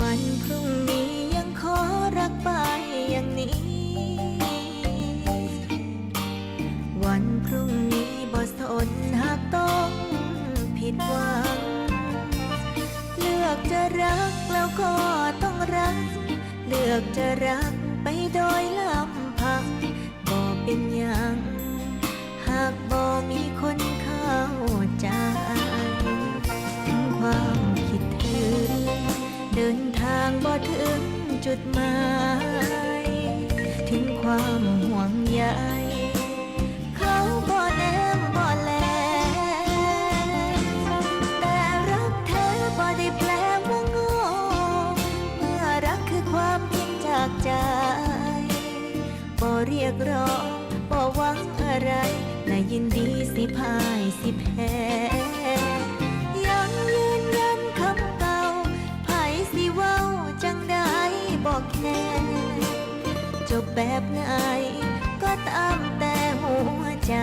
วันพรุ่งนี้ยังขอรักไปอย่างนี้ วันพรุ่งนี้บ่สนหากต้องผิดหวัง เลือกจะรักแล้วก็ต้องรัก เลือกจะรักไปโดยลำพังบ่เป็นหยัง ดินทางบ่ถึงจุดหมาย ถึงความห่วงใยเขาบ่แนมบ่แล แต่รักแท้บ่ได้แปลว่าโง่เมื่อรักคือความจริงจากใจบ่เรียกร้องบ่หวังอะไรและยินดีสิพายสิแพ้ แค่จบแบบไหนก็ตามแต่หัวใจ